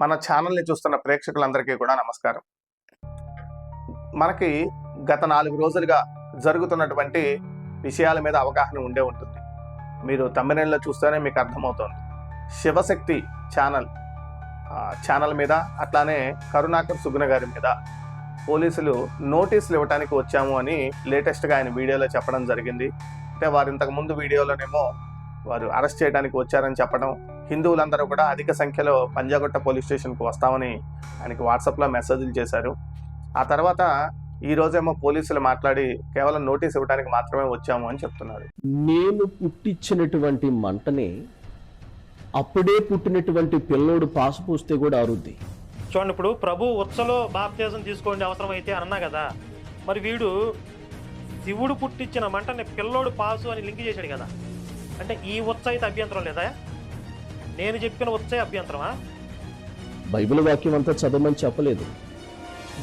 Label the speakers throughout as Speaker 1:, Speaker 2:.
Speaker 1: మన ఛానల్ని చూస్తున్న ప్రేక్షకులందరికీ కూడా నమస్కారం. మనకి గత నాలుగు రోజులుగా జరుగుతున్నటువంటి విషయాల మీద అవగాహన ఉండే ఉంటుంది. మీరు తమ్మినేళ్ళలో చూస్తేనే మీకు అర్థమవుతుంది. శివశక్తి ఛానల్ ఛానల్ మీద అట్లానే కరుణాకర్ సుగుణ గారి మీద పోలీసులు నోటీసులు ఇవ్వడానికి వచ్చాము అని లేటెస్ట్గా ఆయన వీడియోలో చెప్పడం జరిగింది. అంటే వారు ఇంతకు ముందు వీడియోలోనేమో వారు అరెస్ట్ చేయడానికి వచ్చారని చెప్పడం హిందువులందరూ కూడా అధిక సంఖ్యలో పంజాగుట్ట పోలీస్ స్టేషన్కి వస్తామని ఆయనకి వాట్సాప్లో మెసేజ్లు చేశారు. ఆ తర్వాత ఈ రోజేమో పోలీసులు మాట్లాడి కేవలం నోటీస్ ఇవ్వడానికి మాత్రమే వచ్చాము అని చెప్తున్నారు.
Speaker 2: నేను పుట్టించినటువంటి మంటని అప్పుడే పుట్టినటువంటి పిల్లోడు పాసు పూస్తే కూడా అరుద్ది.
Speaker 3: చూడండి ఇప్పుడు ప్రభు ఉత్సలో బాప్తీసం తీసుకోండి అవసరమైతే అన్నా కదా మరి వీడు శివుడు పుట్టించిన మంటని పిల్లోడు పాసు అని లింక్ చేశాడు కదా. అంటే ఈ ఉత్స అయితే అభ్యంతరం లేదా? నేను చెప్పిన ఉత్సే అభ్యంతరమా?
Speaker 2: బైబిల్ వాక్యం అంతా చదవమని చెప్పలేదు.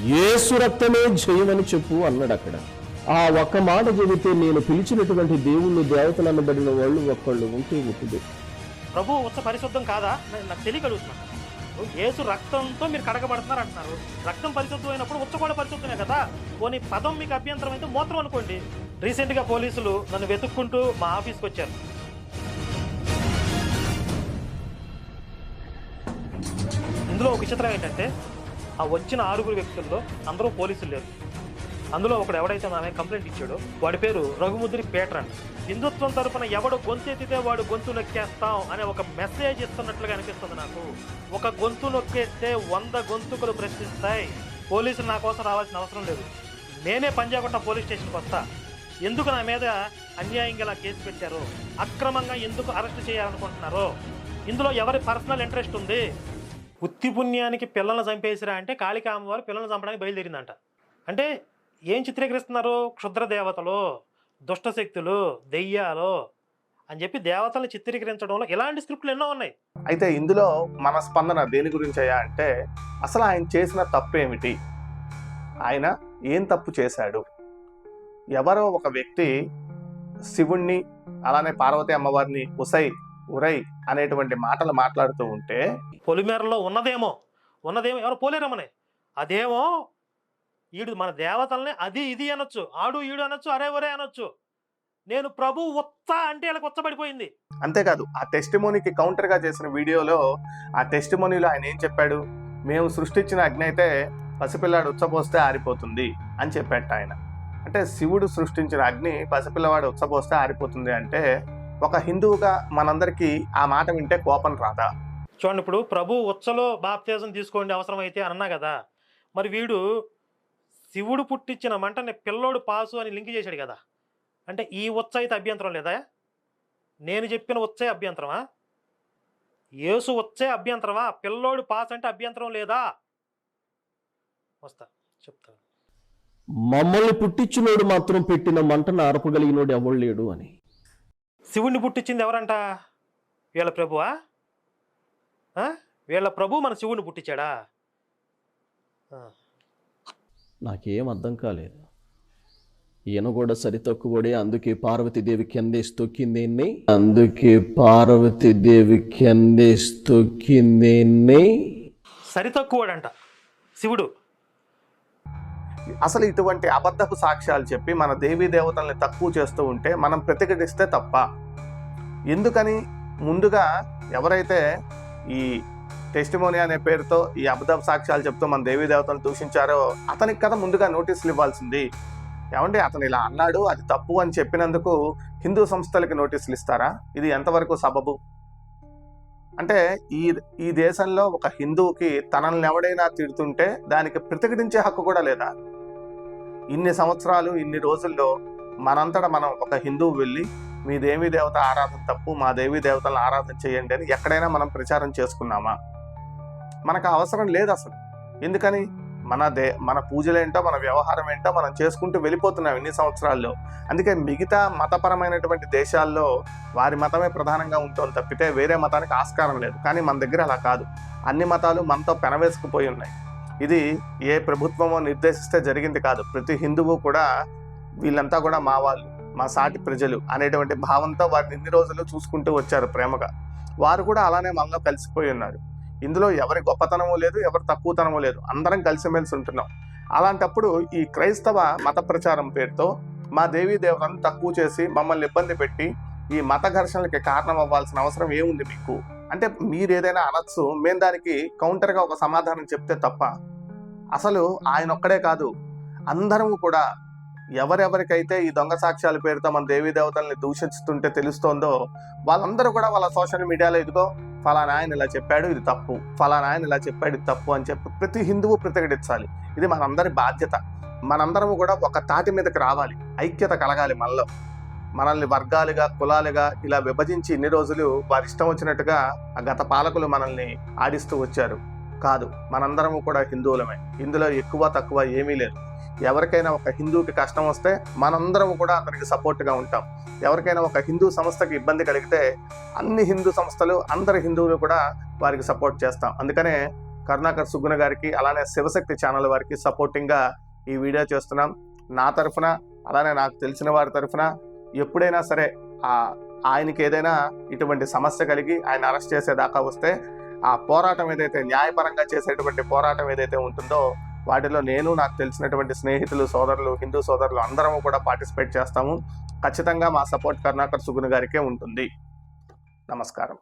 Speaker 2: ఏసు రక్తమే జయమని చెప్పు అన్నాడు అక్కడ. ఆ ఒక్క మాట చెబితే నేను పిలిచినటువంటి దేవుళ్ళు దేవతలు అనబడిన వాళ్ళు ఒక్కళ్ళు ఉంటే ఉంటుంది
Speaker 3: ప్రభు ఉత్స పరిశుద్ధం కాదా? నాకు తెలియగలుగుతున్నాను ఏసు రక్తంతో మీరు కడగబడుతున్నారు అంటున్నారు. రక్తం పరిశుద్ధం అయినప్పుడు ఉత్స కూడా పరిశుద్ధమే కదా? పోనీ పదం మీకు అభ్యంతరం అయితే మూత్రం అనుకోండి. రీసెంట్గా పోలీసులు నన్ను వెతుక్కుంటూ మా ఆఫీస్కి వచ్చారు. ఇందులో ఒక విచిత్రం ఏంటంటే ఆ వచ్చిన ఆరుగురు వ్యక్తుల్లో అందరూ పోలీసులు లేరు. అందులో ఒకడు ఎవడైతే నా కంప్లైంట్ ఇచ్చాడో వాడి పేరు రఘుముద్రి పేట్రన్. హిందుత్వం తరపున ఎవడు గొంతెత్తితే వాడు గొంతు నొక్కేస్తాం అనే ఒక మెసేజ్ ఇస్తున్నట్లుగా అనిపిస్తుంది నాకు. ఒక గొంతు నొక్కేస్తే వంద గొంతుకులు ప్రశ్నిస్తాయి. పోలీసులు నా కోసం రావాల్సిన అవసరం లేదు. నేనే పంజాగుట్ట పోలీస్ స్టేషన్కి వస్తా. ఎందుకు నా మీద అన్యాయంగా ఇలా కేసు పెట్టారు? అక్రమంగా ఎందుకు అరెస్ట్ చేయాలనుకుంటున్నారో? ఇందులో ఎవరి పర్సనల్ ఇంట్రెస్ట్ ఉంది? ఉత్తి పుణ్యానికి పిల్లల్ని చంపేసిరా అంటే కాళికా అమ్మవారు పిల్లల్ని చంపడానికి బయలుదేరిందంట. అంటే ఏం చిత్రీకరిస్తున్నారు? క్షుద్ర దేవతలు దుష్ట శక్తులు దెయ్యాలు అని చెప్పి దేవతలను చిత్రీకరించడంలో ఇలాంటి స్క్రిప్ట్లు ఎన్నో ఉన్నాయి.
Speaker 1: అయితే ఇందులో మన స్పందన దేని గురించి అయ్యా అంటే అసలు ఆయన చేసిన తప్పు ఏమిటి ఆయన ఏం తప్పు చేశాడు? ఎవరో ఒక వ్యక్తి శివుణ్ణి అలానే పార్వతి అమ్మవారిని ఉసై ఉరై అనేటువంటి మాటలు మాట్లాడుతూ ఉంటే
Speaker 3: పొలిమేరలో ఉన్నదేమో ఉన్నదేమో ఎవరు పోలేరమ్మనే. అదేమో ఈడు మన దేవతల్ని అది ఇది అనొచ్చు ఆడు ఈడు అనొచ్చు అరే ఒరే అనొచ్చు. నేను ప్రభు ఉత్త అంటే వీళ్ళకి ఉచ్చబడిపోయింది
Speaker 1: అంతేకాదు ఆ టెస్టిమోనీకి కౌంటర్గా చేసిన వీడియోలో ఆ టెస్టిమోనీలో ఆయన ఏం చెప్పాడు? మేము సృష్టించిన అగ్ని అయితే పసిపిల్లాడు ఉచ్చపోస్తే ఆరిపోతుంది అని చెప్పాట ఆయన. అంటే శివుడు సృష్టించిన అగ్ని పసిపిల్లవాడు ఉచ్చపోస్తే ఆరిపోతుంది అంటే ఒక హిందువుగా మనందరికీ ఆ మాట వింటే కోపం రాదా?
Speaker 3: చూడండి ఇప్పుడు ప్రభు ఉత్సలో బాప్తీసం తీసుకోండి అవసరమైతే అన్నా కదా మరి వీడు శివుడు పుట్టించిన మంటని పిల్లోడు పాసు అని లింక్ చేశాడు కదా అంటే ఈ ఉత్స అయితే అభ్యంతరం లేదా? నేను చెప్పిన ఉత్సే అభ్యంతరమా? యేసు ఉత్సే అభ్యంతరమా? పిల్లోడు పాస్ అంటే అభ్యంతరం లేదా? వస్తా చెప్తా.
Speaker 2: మమ్మల్ని పుట్టించినోడు మాత్రం పెట్టిన మంటను ఆర్పగలిగినోడు ఎవడు లేడు అని.
Speaker 3: శివుణ్ణి పుట్టించింది ఎవరంట? వీళ్ళ ప్రభువా? వీళ్ళ ప్రభు మన శివుణ్ణి పుట్టించాడా.
Speaker 2: నాకేం అర్థం కాలేదు. ఈయన కూడా సరితక్కువడే అందుకే పార్వతీదేవి కిందేసి తొక్కిందేన్ని అందుకే పార్వతీదేవి కిందేసి తొక్కిందేన్ని
Speaker 3: సరితక్కువాడంట శివుడు.
Speaker 1: అసలు ఇటువంటి అబద్ధపు సాక్ష్యాలు చెప్పి మన దేవీ దేవతల్ని తక్కువ చేస్తూ ఉంటే మనం ప్రతిఘటిస్తే తప్ప. ఎందుకని? ముందుగా ఎవరైతే ఈ టెస్టిమోని అనే పేరుతో ఈ అబద్ధపు సాక్ష్యాలు చెప్తూ మన దేవీ దేవతలను దూషించారో అతనికి కదా ముందుగా నోటీసులు ఇవ్వాల్సింది. ఏమంటే అతను ఇలా అన్నాడు అది తప్పు అని చెప్పినందుకు హిందూ సంస్థలకి నోటీసులు ఇస్తారా? ఇది ఎంతవరకు సబబు? అంటే ఈ ఈ దేశంలో ఒక హిందువుకి తనల్ని ఎవడైనా తిడుతుంటే దానికి ప్రతిఘటించే హక్కు కూడా లేదా? ఇన్ని సంవత్సరాలు ఇన్ని రోజుల్లో మనంతటా మనం ఒక హిందువు వెళ్ళి మీ దేవీ దేవత ఆరాధన తప్పు మా దేవీ దేవతలను ఆరాధన చేయండి అని ఎక్కడైనా మనం ప్రచారం చేసుకున్నామా? మనకు అవసరం లేదు అసలు. ఎందుకని? మన దే మన పూజలేంటో మన వ్యవహారం ఏంటో మనం చేసుకుంటూ వెళ్ళిపోతున్నాం ఇన్ని సంవత్సరాల్లో. అందుకే మిగతా మతపరమైనటువంటి దేశాల్లో వారి మతమే ప్రధానంగా ఉంటుంది తప్పితే వేరే మతానికి ఆస్కారం లేదు. కానీ మన దగ్గర అలా కాదు. అన్ని మతాలు మనతో పెనవేసుకుపోయి ఉన్నాయి. ఇది ఏ ప్రభుత్వమో నిర్దేశిస్తే జరిగింది కాదు. ప్రతి హిందువు కూడా వీళ్ళంతా కూడా మా వాళ్ళు మా సాటి ప్రజలు అనేటువంటి భావంతో వారిని ఇన్ని రోజులు చూసుకుంటూ వచ్చారు ప్రేమగా. వారు కూడా అలానే మనలో కలిసిపోయి ఉన్నారు. ఇందులో ఎవరి గొప్పతనమో లేదు ఎవరి తక్కువతనము లేదు. అందరం కలిసిమెలిసి ఉంటున్నాం. అలాంటప్పుడు ఈ క్రైస్తవ మత ప్రచారం పేరుతో మా దేవీ దేవతలను తక్కువ చేసి మమ్మల్ని ఇబ్బంది పెట్టి ఈ మత ఘర్షణలకి కారణం అవ్వాల్సిన అవసరం ఏముంది మీకు? అంటే మీరు ఏదైనా అనొచ్చు మేము దానికి కౌంటర్గా ఒక సమాధానం చెప్తే తప్ప. అసలు ఆయన ఒక్కడే కాదు అందరము కూడా ఎవరెవరికైతే ఈ దొంగ సాక్ష్యాల పేరుతో మన దేవీ దేవతల్ని దూషిస్తుంటే తెలుస్తోందో వాళ్ళందరూ కూడా వాళ్ళ సోషల్ మీడియాలో ఇదిగో ఫలానా ఆయన ఇలా చెప్పాడు ఇది తప్పు ఫలానా ఆయన ఇలా చెప్పాడు ఇది తప్పు అని చెప్పి ప్రతి హిందువు ప్రతిఘటించాలి. ఇది మనందరి బాధ్యత. మనందరము కూడా ఒక తాటి మీదకి రావాలి ఐక్యత కలగాలి మనలో. మనల్ని వర్గాలుగా కులాలుగా ఇలా విభజించి ఇన్ని రోజులు వారి ఇష్టం వచ్చినట్టుగా ఆ గత పాలకులు మనల్ని ఆడిస్తూ వచ్చారు. కాదు మనందరము కూడా హిందువులమే. ఇందులో ఎక్కువ తక్కువ ఏమీ లేదు. ఎవరికైనా ఒక హిందూకి కష్టం వస్తే మనందరం కూడా అతనికి సపోర్ట్గా ఉంటాం. ఎవరికైనా ఒక హిందూ సంస్థకి ఇబ్బంది కలిగితే అన్ని హిందూ సంస్థలు అందరి హిందువులు కూడా వారికి సపోర్ట్ చేస్తాం. అందుకనే కరుణాకర్ సుగ్గున గారికి అలానే శివశక్తి ఛానల్ వారికి సపోర్టింగ్గా ఈ వీడియో చేస్తున్నాం. నా తరఫున అలానే నాకు తెలిసిన వారి తరఫున ఎప్పుడైనా సరే ఆయనకి ఏదైనా ఇటువంటి సమస్య కలిగి ఆయన అరెస్ట్ చేసేదాకా వస్తే ఆ పోరాటం ఏదైతే న్యాయపరంగా చేసేటువంటి పోరాటం ఏదైతే ఉంటుందో వాటిలో నేను నాకు తెలిసినటువంటి స్నేహితులు సోదరులు హిందూ సోదరులు అందరము కూడా పార్టిసిపేట్ చేస్తాము. ఖచ్చితంగా మా సపోర్ట్ కరుణాకర్ సుగుణ గారికే ఉంటుంది. నమస్కారం.